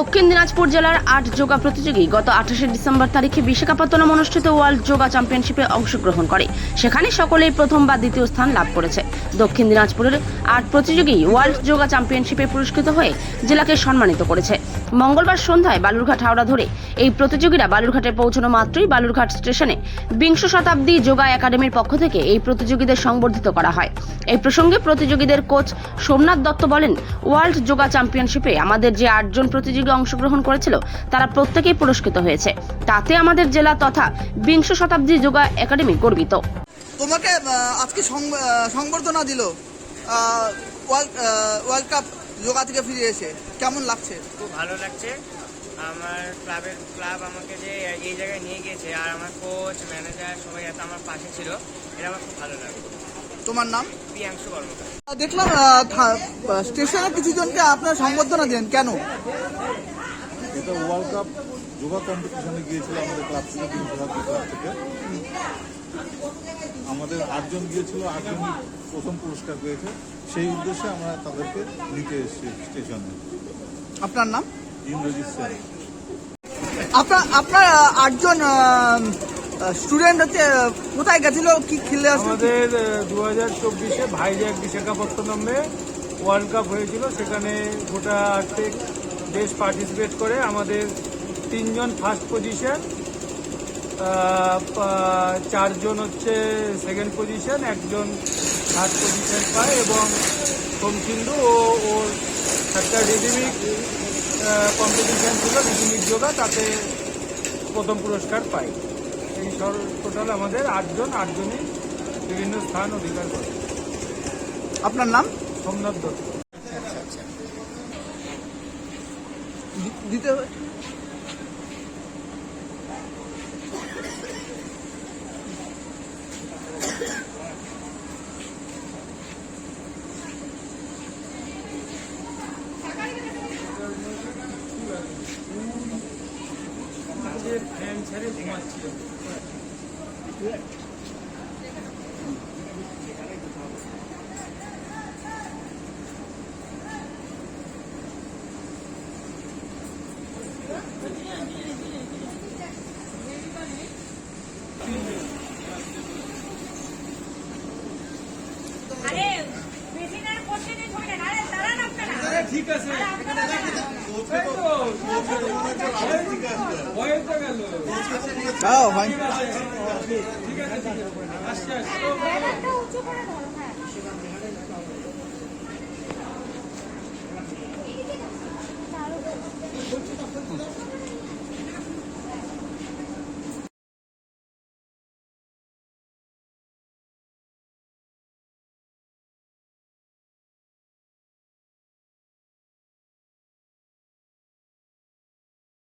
দক্ষিণ দিনাজপুর জেলার আট যোগা প্রতিযোগী গত আঠাশে ডিসেম্বর তারিখে বিশাখাপত্তনম অনুষ্ঠিত ওয়ার্ল্ড যোগা চ্যাম্পিয়নশিপে অংশগ্রহণ করে। সেখানে সকলেই প্রথম বা দ্বিতীয় স্থান লাভ করেছে। দক্ষিণ দিনাজপুরের আট প্রতিযোগী ওয়ার্ল্ড যোগা চ্যাম্পিয়নশিপে পুরস্কৃত হয়ে জেলাকে সম্মানিত করেছে। মঙ্গলবার সন্ধ্যায় বালুরঘাট হাওড়া ধরে এই প্রতিযোগীরা বালুরঘাটে পৌঁছানো মাত্রই বালুরঘাট স্টেশনে বিংশ শতাব্দী যোগা একাডেমির পক্ষ থেকে এই প্রতিযোগীদের সংবর্ধিত করা হয়। এই প্রসঙ্গে প্রতিযোগীদের কোচ সোমনাথ দত্ত বলেন, ওয়ার্ল্ড যোগা চ্যাম্পিয়নশিপে আমাদের যে আটজন প্রতিযোগী অংশগ্রহণ করেছিল তারা প্রত্যেকেই পুরস্কৃত হয়েছে। তাতে আমাদের জেলা তথা বিংশ শতাব্দী যোগা একাডেমি গর্বিত। তোমাকে আজকে সংবর্ধনা দিল আহ, ওয়ার্ল্ড ওয়ার্ল্ড কাপ যোগা থেকে ফিরে এসে। কেমন লাগছে? খুব ভালো লাগছে। আমার ক্লাবের ক্লাব আমাকে যে এই জায়গায় নিয়ে গিয়েছে আর আমার কোচ ম্যানেজার সবাই এত আমার পাশে ছিল এটা আমার খুব ভালো লাগে তোমার নাম? প্রিয়াংশু কর্মকার দেখলাম স্টেশনে কিছু জনকে আপনার সংবর্ধনা দেন কেন? এটা ওয়ার্ল্ড কাপ যোগা কম্পিটিশনে গিয়েছিল আমাদের ক্লাব থেকে তিন ক্লাব ক্লাব থেকে। আমাদের আটজন গিয়েছিল আটজন প্রথম পুরস্কার পেয়েছে। সেই উদ্দেশ্যে আমরা তাদেরকে নিতে এসেছি স্টেশনে। আপনার নাম? ইন্দ্রজিৎ সেন। আপনার আপনার আটজন স্টুডেন্ট হচ্ছে কোথায় গেছিল কি খেলে আসলো আমাদের দু হাজার চব্বিশে ভাইজ্যাক বিশাখাপত্তনমে ওয়ার্ল্ড কাপ হয়েছিল। সেখানে গোটা আর্থিক দেশ পার্টিসিপেট করে আমাদের তিনজন ফার্স্ট পজিশন চারজন হচ্ছে সেকেন্ড পজিশন একজন থার্ড পজিশন পায় এবং সোমচিন্দু ও ওর একটা রিদিমিক কম্পিটিশন ছিল রিদিমিক যোগা তাতে প্রথম পুরস্কার পাই এই সর টোটাল আমাদের আটজন আটজনই বিভিন্ন স্থান অধিকার করে। আপনার নাম? সোমনাথ দত্ত। দিতে হবে। ফ্যান ছেড়ে ঘুমাচ্ছিল ঠিক আছে ঠিক আছে দাঁড়ান। তো গেল। দাও ভাই। ঠিক আছে ঠিক আছে।